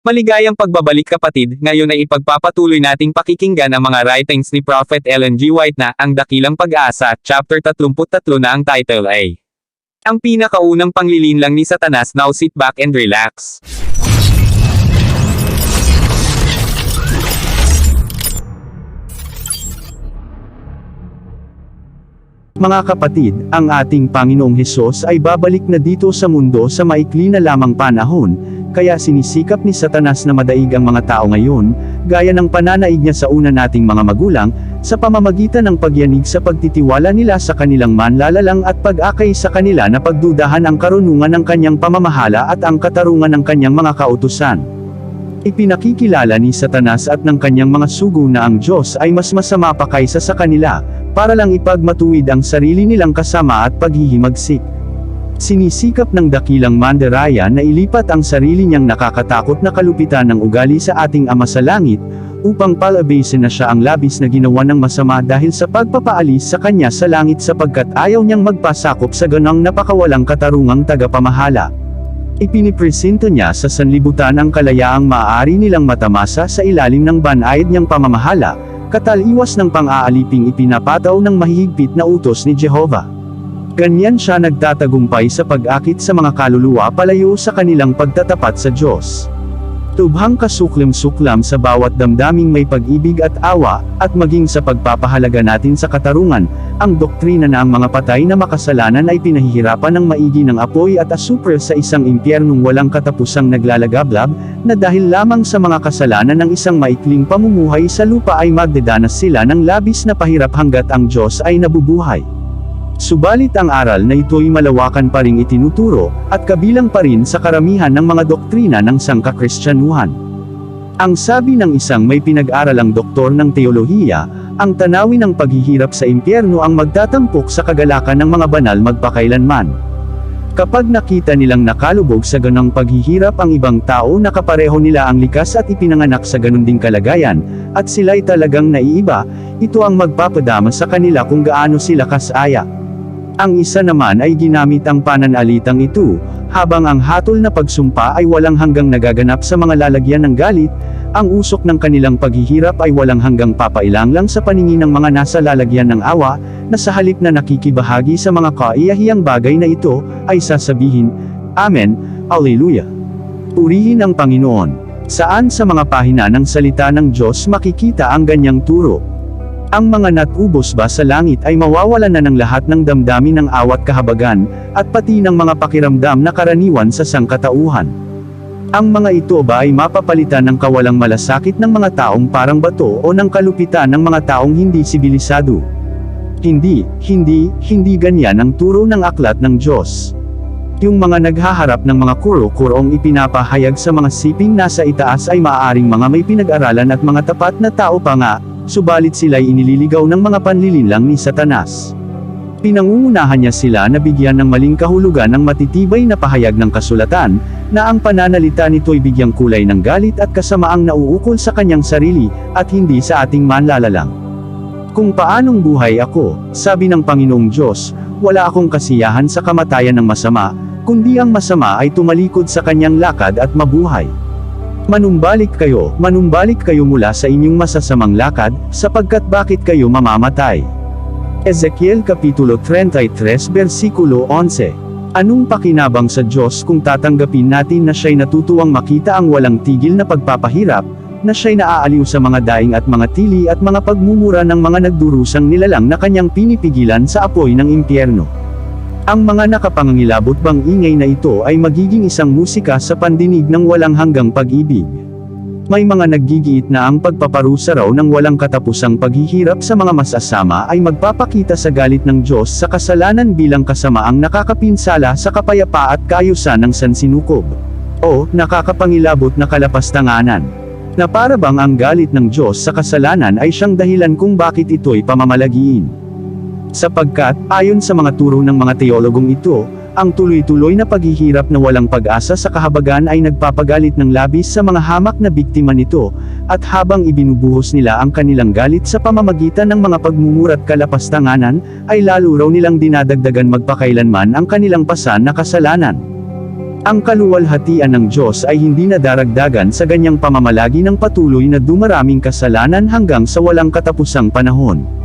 Maligayang pagbabalik kapatid, ngayon ay ipagpapatuloy nating pakikinggan ang mga writings ni Prophet Ellen G. White na Ang Dakilang Pag-asa, chapter 33 na ang title ay Ang pinakaunang panglilinlang ni Satanas Now sit back and relax. Mga kapatid, ang ating Panginoong Hesus ay babalik na dito sa mundo sa maikli na lamang panahon, kaya sinisikap ni Satanas na madaig ang mga tao ngayon, gaya ng pananaig niya sa una nating mga magulang, sa pamamagitan ng pagyanig sa pagtitiwala nila sa kanilang manlalalang at pag-akay sa kanila na pagdudahan ang karunungan ng kanyang pamamahala at ang katarungan ng kanyang mga kautusan. Ipinakikilala ni Satanas at ng kanyang mga sugo na ang Diyos ay mas masama pa kaysa sa kanila, para lang ipagmatuwid ang sarili nilang kasama at paghihimagsik. Sinisikap ng dakilang mandaraya na ilipat ang sarili niyang nakakatakot na kalupitan ng ugali sa ating Ama sa Langit, upang palabasin na siya ang labis na ginawa ng masama dahil sa pagpapaalis sa kanya sa langit sapagkat ayaw niyang magpasakop sa ganang napakawalang katarungang tagapamahala. Ipinipresento niya sa sanlibutan ang kalayaang maaari nilang matamasa sa ilalim ng banayad niyang pamamahala, kataliwas ng pang-aaliping ipinapataw ng mahihigpit na utos ni Jehovah. Ganyan siya nagtatagumpay sa pag-akit sa mga kaluluwa palayo sa kanilang pagtatapat sa Diyos. Tubhang kasuklim-suklam sa bawat damdaming may pag-ibig at awa, at maging sa pagpapahalaga natin sa katarungan, ang doktrina na ang mga patay na makasalanan ay pinahihirapan ng maigi ng apoy at asupre sa isang impyernong walang katapusang naglalagablab, na dahil lamang sa mga kasalanan ng isang maikling pamumuhay sa lupa ay magdedanas sila ng labis na pahirap hanggat ang Diyos ay nabubuhay. Subalit ang aral na ito'y malawakan pa ring itinuturo, at kabilang pa rin sa karamihan ng mga doktrina ng sangkakristyanuhan. Ang sabi ng isang may pinag-aralang doktor ng teolohiya, ang tanawin ng paghihirap sa impyerno ang magtatampok sa kagalakan ng mga banal magpakailanman. Kapag nakita nilang nakalubog sa ganang paghihirap ang ibang tao na kapareho nila ang likas at ipinanganak sa ganun ding kalagayan, at sila'y talagang naiiba, ito ang magpapadama sa kanila kung gaano sila kasaya. Ang isa naman ay ginamit ang pananalitang ito, habang ang hatol na pagsumpa ay walang hanggang nagaganap sa mga lalagyan ng galit, ang usok ng kanilang paghihirap ay walang hanggang papailang lang sa paningin ng mga nasa lalagyan ng awa, na sa halip na nakikibahagi sa mga kaiyahiyang bagay na ito, ay sasabihin, Amen, Alleluia. Purihin ang Panginoon. Saan sa mga pahina ng salita ng Diyos makikita ang ganyang turo? Ang mga natubos ba sa langit ay mawawalan na ng lahat ng damdamin ng awat kahabagan, at pati ng mga pakiramdam na karaniwan sa sangkatauhan. Ang mga ito ba ay mapapalitan ng kawalang malasakit ng mga taong parang bato o ng kalupitan ng mga taong hindi sibilisado? Hindi, hindi, hindi ganyan ang turo ng aklat ng Diyos. Yung mga naghaharap ng mga kuro-kurong ipinapahayag sa mga siping nasa itaas ay maaaring mga may pinag-aralan at mga tapat na tao pa nga, subalit sila'y inililigaw ng mga panlilinlang ni Satanas. Pinangungunahan niya sila na bigyan ng maling kahulugan ng matitibay na pahayag ng kasulatan, na ang pananalita nito'y bigyang kulay ng galit at kasamaang nauukol sa kanyang sarili, at hindi sa ating manlalalang. Kung paanong buhay ako, sabi ng Panginoong Diyos, wala akong kasiyahan sa kamatayan ng masama, kundi ang masama ay tumalikod sa kanyang lakad at mabuhay. Manumbalik kayo, manumbalik kayo mula sa inyong masasamang lakad, sapagkat bakit kayo mamamatay? Ezekiel Kapitulo 33 Versikulo 11 Anong pakinabang sa Diyos kung tatanggapin natin na siya'y natutuwang makita ang walang tigil na pagpapahirap, na siya'y naaaliw sa mga daing at mga tili at mga pagmumura ng mga nagdurusang nilalang na kanyang pinipigilan sa apoy ng impyerno. Ang mga nakapangangilabot bang ingay na ito ay magiging isang musika sa pandinig ng walang hanggang pag-ibig. May mga naggigiit na ang pagpaparusa raw ng walang katapusang paghihirap sa mga masasama ay magpapakita sa galit ng Diyos sa kasalanan bilang kasamaang nakakapinsala sa kapayapa at kaayusan ng sansinukob. O, nakakapangilabot na kalapastanganan. Na para bang ang galit ng Diyos sa kasalanan ay siyang dahilan kung bakit ito'y pamamalagiin. Sapagkat, ayon sa mga turo ng mga teologong ito, ang tuloy-tuloy na paghihirap na walang pag-asa sa kahabagan ay nagpapagalit ng labis sa mga hamak na biktima nito, at habang ibinubuhos nila ang kanilang galit sa pamamagitan ng mga pagmumurat kalapastanganan, ay lalo raw nilang dinadagdagan magpakailanman ang kanilang pasan na kasalanan. Ang kaluwalhatian ng Diyos ay hindi nadaragdagan sa ganyang pamamalagi ng patuloy na dumaraming kasalanan hanggang sa walang katapusang panahon.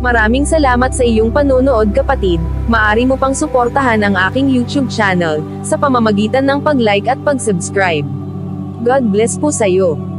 Maraming salamat sa iyong panonood kapatid, maari mo pang suportahan ang aking YouTube channel, sa pamamagitan ng pag-like at pag-subscribe. God bless po sa iyo.